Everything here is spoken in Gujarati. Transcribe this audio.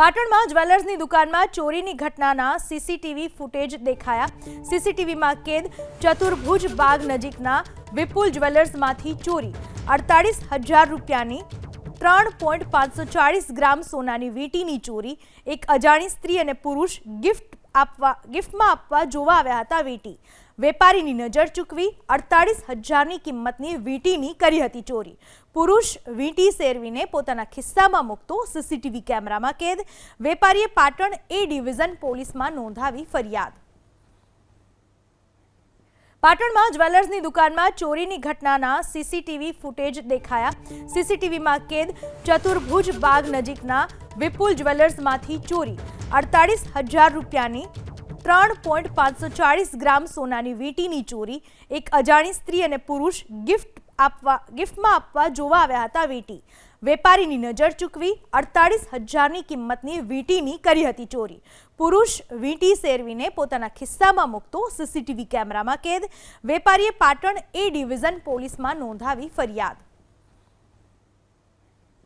પાટણમાં જ્વેલર્સની દુકાનમાં ચોરીની ઘટનાના સીસીટીવી ફૂટેજ દેખાયા. સીસીટીવીમાં કેદ, ચતુર્ભુજ બાગ નજીકના વિપુલ જ્વેલર્સમાંથી ચોરી. અડતાળીસ હજાર રૂપિયાની ત્રણ પોઈન્ટ પાંચસો ચાળીસ ગ્રામ સોનાની વીંટીની ચોરી. એક અજાણી સ્ત્રી અને પુરુષ ગિફ્ટ આપવા, ગિફ્ટમાં આપવા જોવા આવ્યા હતા વીંટી. વેપારીની નજર ચૂકવી અડતાળીસ હજારની કિંમતની વીંટીની કરી હતી ચોરી. પુરુષ વીંટી સેરવીને પોતાના ખિસ્સામાં મૂકતો સીસીટીવી કેમેરામાં કેદ. વેપારીએ પાટણ એ ડિવિઝન પોલીસમાં નોંધાવી ફરિયાદ. પાટણમાં જ્વેલર્સની દુકાનમાં ચોરીની ઘટનાના સીસીટીવી ફૂટેજ દેખાયા. સીસીટીવીમાં કેદ ચતુર્ભુજ બાગ નજીકના વિપુલ જ્વેલર્સમાંથી ચોરી. અડતાળીસ હજાર રૂપિયાની ત્રણ પોઈન્ટ પાંચસો ચાળીસ ગ્રામ સોનાની વીંટીની ચોરી. એક અજાણી સ્ત્રી અને પુરુષ ગિફ્ટ આપવા, ગિફ્ટમાં આપવા જોવા આવ્યા હતા વીંટી. વેપારીની નજર ચૂકવી અડતાળીસ હજારની કિંમતની વીંટીની કરી હતી ચોરી. પુરુષ વીંટી સેરવીને પોતાના ખિસ્સામાં મૂકતો સીસીટીવી કેમેરામાં કેદ. વેપારીએ પાટણ એ ડિવિઝન પોલીસમાં નોંધાવી ફરિયાદ.